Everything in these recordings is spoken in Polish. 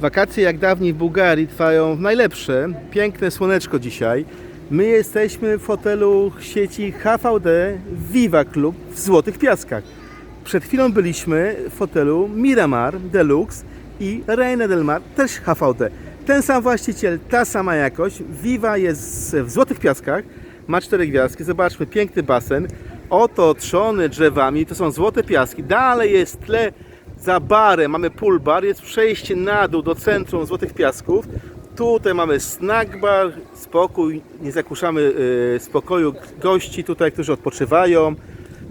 Wakacje jak dawniej w Bułgarii trwają w najlepsze. Piękne słoneczko dzisiaj. My jesteśmy w hotelu sieci HVD Viva Club w Złotych Piaskach. Przed chwilą byliśmy w hotelu Miramar Deluxe i Reina del Mar, też HVD. Ten sam właściciel, ta sama jakość. Viva jest w Złotych Piaskach, ma cztery gwiazdki. Zobaczmy, piękny basen, otoczony drzewami. To są Złote Piaski. Dalej jest tle za barem, mamy pool bar, jest przejście na dół do centrum Złotych Piasków. Tutaj mamy snack bar, spokój, nie zakuszamy e, spokoju gości tutaj, którzy odpoczywają.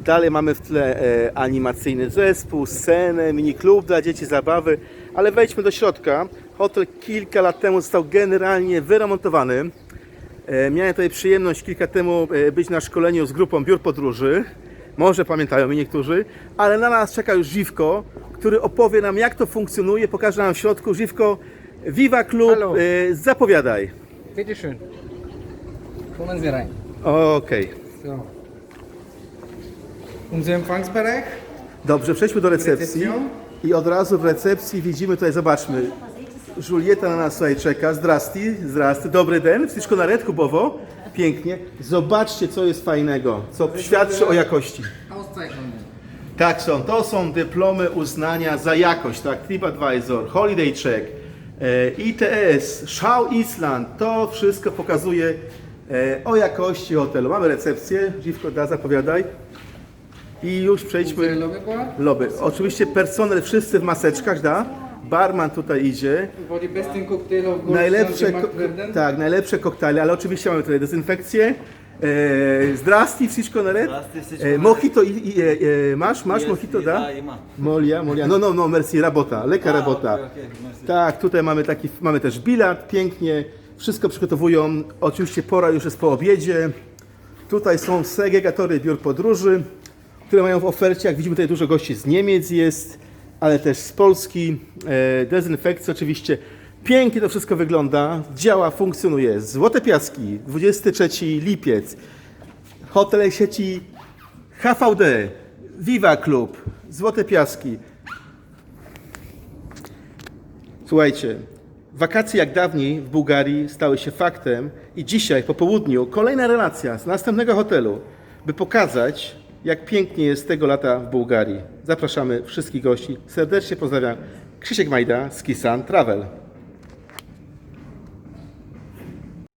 Dalej mamy w tle e, animacyjny zespół, scenę, mini klub dla dzieci, zabawy. Ale wejdźmy do środka. Hotel kilka lat temu został generalnie wyremontowany. E, Miałem tutaj przyjemność kilka temu e, być na szkoleniu z grupą biur podróży. Może pamiętają mi niektórzy, ale na nas czeka już Żywko, który opowie nam jak to funkcjonuje, pokaże nam w środku. Żywko, Viva Club, e, zapowiadaj. Bitte schön. Kommen Sie rein. Okej. So. Unser Empfangsbereich. Dobrze, przejdźmy do recepcji. Recepcją. I od razu w recepcji widzimy tutaj, zobaczmy. Julieta na nas tutaj czeka. Zdrasti, zdrasty. Dobry den. Wszystko na red, Kubowo. Pięknie. Zobaczcie, co jest fajnego, co świadczy o jakości. Tak są, to są dyplomy uznania za jakość, tak? TripAdvisor, Holiday Check, e, ITS, Schau Island, to wszystko pokazuje e, o jakości hotelu. Mamy recepcję, Dziwko da, zapowiadaj. I już przejdźmy lobby. Oczywiście personel wszyscy w maseczkach, da? Barman tutaj idzie. Najlepsze, ko- tak, najlepsze koktajle, ale oczywiście mamy tutaj dezynfekcję. E, zdrasti, wszystko na red. E, mojito, i, i, e, e, masz, masz mojito, da? Molia, molia, no, no, no, merci, rabota, leka rabota. Tak, tutaj mamy taki, mamy też bilet, pięknie, wszystko przygotowują. Oczywiście pora już jest po obiedzie. Tutaj są segregatory biur podróży, które mają w ofercie, jak widzimy tutaj dużo gości z Niemiec jest, ale też z Polski. E, dezynfekcja oczywiście. Pięknie to wszystko wygląda, działa, funkcjonuje. Złote Piaski, 23 lipiec. Hotel sieci HVD, Viva Club, Złote Piaski. Słuchajcie, wakacje jak dawniej w Bułgarii stały się faktem i dzisiaj po południu kolejna relacja z następnego hotelu, by pokazać, jak pięknie jest tego lata w Bułgarii. Zapraszamy wszystkich gości. Serdecznie pozdrawiam. Krzysiek Majda z Kisan Travel.